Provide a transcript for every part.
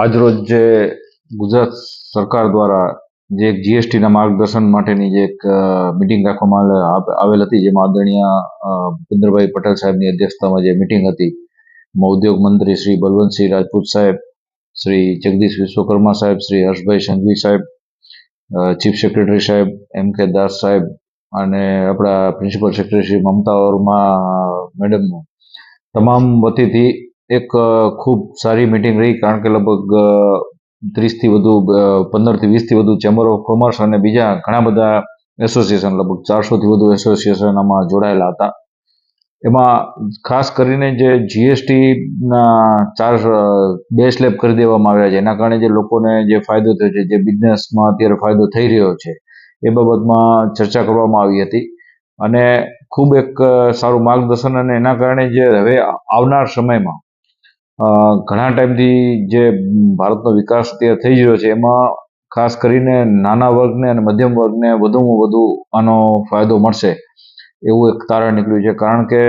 આજરોજ જે ગુજરાત સરકાર દ્વારા જે જીએસટીના માર્ગદર્શન માટેની જે એક મિટિંગ રાખવામાં આવેલ હતી, જેમાં આદરણીય ભૂપેન્દ્રભાઈ પટેલ સાહેબની અધ્યક્ષતામાં જે મિટિંગ હતી, એમાં ઉદ્યોગ મંત્રી શ્રી બલવંતસિંહ રાજપૂત સાહેબ, શ્રી જગદીશ વિશ્વકર્મા સાહેબ, શ્રી હર્ષભાઈ સંઘવી સાહેબ ચીફ સેક્રેટરી સાહેબ, એમ કે દાસ સાહેબ અને આપણા પ્રિન્સિપલ સેક્રેટરી શ્રી મમતા વર્મા મેડમનું તમામ વતીથી એક ખૂબ સારી મિટિંગ રહી કારણ કે લગભગ ત્રીસથી વધુ પંદરથી વીસથી વધુ ચેમ્બર ઓફ કોમર્સ અને બીજા ઘણા બધા એસોસિએશન લગભગ ચારસોથી વધુ એસોસિએશન આમાં જોડાયેલા હતા. એમાં ખાસ કરીને જે જીએસટીના ચાર બે સ્લેબ કરી દેવામાં આવ્યા છે, એના કારણે જે લોકોને જે ફાયદો થયો છે, જે બિઝનેસમાં અત્યારે ફાયદો થઈ રહ્યો છે, એ બાબતમાં ચર્ચા કરવામાં આવી હતી. અને ખૂબ એક સારું માર્ગદર્શન અને એના કારણે જે હવે આવનાર સમયમાં ઘણા ટાઈમથી જે ભારતનો વિકાસ અત્યારે થઈ રહ્યો છે, એમાં ખાસ કરીને નાના વર્ગને અને મધ્યમ વર્ગને વધુમાં વધુ આનો ફાયદો મળશે. એવું એક તારણ નીકળ્યું છે. કારણ કે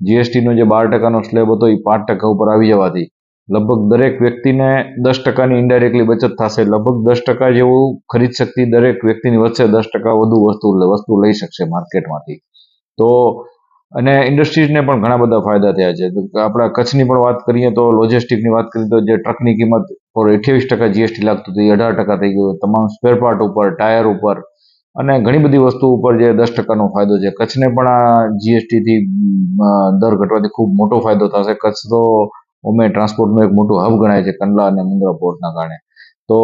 જીએસટીનો જે બાર ટકાનો સ્લેબ હતો, એ પાંચ ટકા ઉપર આવી જવાથી લગભગ દરેક વ્યક્તિને દસ ટકાની ઇન્ડાયરેક્ટલી બચત થશે. લગભગ દસ ટકા જેવું ખરીદ શક્તિ દરેક વ્યક્તિની વધશે. દસ ટકા વધુ વસ્તુ વસ્તુ લઈ શકશે માર્કેટમાંથી તો અને ઇન્ડસ્ટ્રીઝને પણ ઘણા બધા ફાયદા થયા છે. આપણા કચ્છની પણ વાત કરીએ તો લોજિસ્ટિકની વાત કરીએ તો જે ટ્રકની કિંમત અઠ્યાવીસ ટકા જીએસટી લાગતું હતું અઢાર ટકા થઈ ગયું. તમામ સ્પેર પાર્ટ ઉપર ટાયર ઉપર અને ઘણી બધી વસ્તુ ઉપર જે દસ ટકાનો ફાયદો છે. કચ્છને પણ આ જીએસટીથી દર ઘટવાથી ખૂબ મોટો ફાયદો થશે. કચ્છ તો ઓમે ટ્રાન્સપોર્ટનું એક મોટું હબ ગણાય છે, કંડલા અને મુંદ્રા પોર્ટના કારણે. તો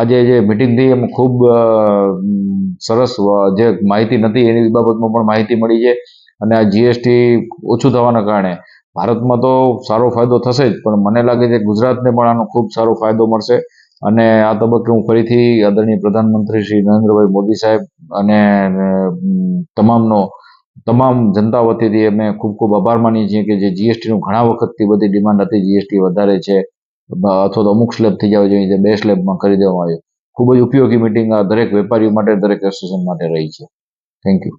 આજે જે મિટિંગ થઈ એમાં ખૂબ સરસ જે માહિતી નથી એની બાબતમાં પણ માહિતી મળી છે. અને આ જીએસટી ઓછું થવાના કારણે ભારતમાં તો સારો ફાયદો થશે જ, પણ મને લાગે છે ગુજરાતને પણ આનો ખૂબ સારો ફાયદો મળશે. અને આ તબક્કે હું ફરીથી આદરણીય પ્રધાનમંત્રી શ્રી નરેન્દ્રભાઈ મોદી સાહેબ અને તમામનો, તમામ જનતા વતીથી અમે ખૂબ ખૂબ આભાર માનીએ છીએ કે જે જીએસટીનું ઘણા વખતથી બધી ડિમાન્ડ હતી જીએસટી વધારે છે અથવા તો અમુક સ્લેબ થઈ જવા જોઈએ જે બે સ્લેબમાં કરી દેવામાં આવ્યું. ખૂબ જ ઉપયોગી મિટિંગ આ દરેક વેપારીઓ માટે, દરેક એસોસિએશન માટે રહી છે. Thank you